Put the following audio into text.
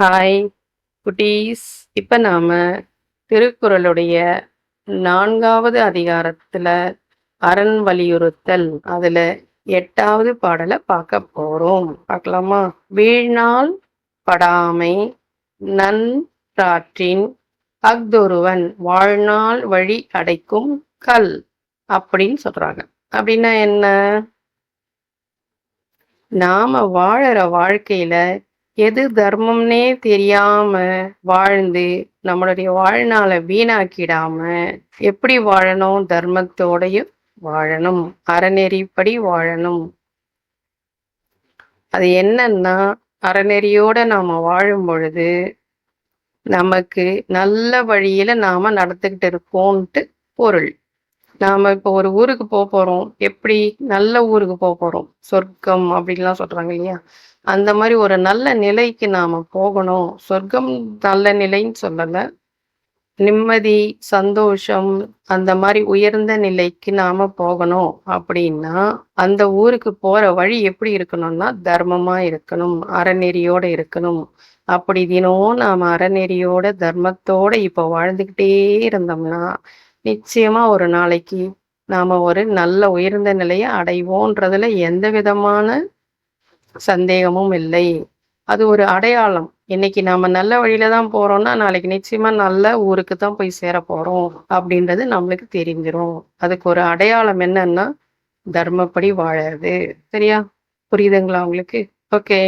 Hi குட்டீஸ். இப்போ நாம திருக்குறளுடைய நான்காவது அதிகாரத்தில் அரண் வலியுறுத்தல் அதில் எட்டாவது பாடலை பார்க்க போகிறோம் பார்க்கலாமா? வீழ்நாள் படாமை நன் நன்றாற்றின் அஃதொருவன் வாழ்நாள் வழி அடைக்கும் கல் அப்படின்னு சொல்கிறாங்க அப்படின்னா என்ன? நாம் வாழற வாழ்க்கையில் எது தர்மம்னே தெரியாம வாழ்ந்து நம்மளுடைய வாழ்நாளை வீணாக்கிடாம எப்படி வாழணும்? தர்மத்தோடையும் வாழணும். அறநெறிப்படி வாழணும். அது என்னன்னா அறநெறியோட நாம வாழும் பொழுது நமக்கு நல்ல வழியில நாம நடந்துகிட்டு இருக்கோம்ட்டு பொருள். நாம இப்போ ஒரு ஊருக்கு போக போறோம். எப்படி நல்ல ஊருக்கு போக போறோம்? சொர்க்கம் அப்படின்லாம் சொல்றாங்க இல்லையா? அந்த மாதிரி ஒரு நல்ல நிலைக்கு நாம போகணும். சொர்க்கம் நல்ல நிலைன்னு சொல்லல. நிம்மதி சந்தோஷம் அந்த மாதிரி உயர்ந்த நிலைக்கு நாம போகணும் அப்படின்னா அந்த ஊருக்கு போற வழி எப்படி இருக்கணும்னா தர்மமா இருக்கணும் அறநெறியோட இருக்கணும். அப்படி தினம் நாம அறநெறியோட தர்மத்தோட இப்ப வாழ்ந்துகிட்டே இருந்தோம்னா நிச்சயமா ஒரு நாளைக்கு நாம ஒரு நல்ல உயர்ந்த நிலையை அடைவோன்றதுல எந்த விதமான சந்தேகமும் இல்லை. அது ஒரு அடையாளம். இன்னைக்கு நாம நல்ல வழியில தான் போறோம்னா நாளைக்கு நிச்சயமா நல்ல ஊருக்கு தான் போய் சேர போறோம் அப்படின்றது நம்மளுக்கு தெரிஞ்சிரும். அதுக்கு ஒரு அடையாளம் என்னன்னா தர்மப்படி வாழறது. சரியா? புரியுதுங்களா உங்களுக்கு? ஓகே.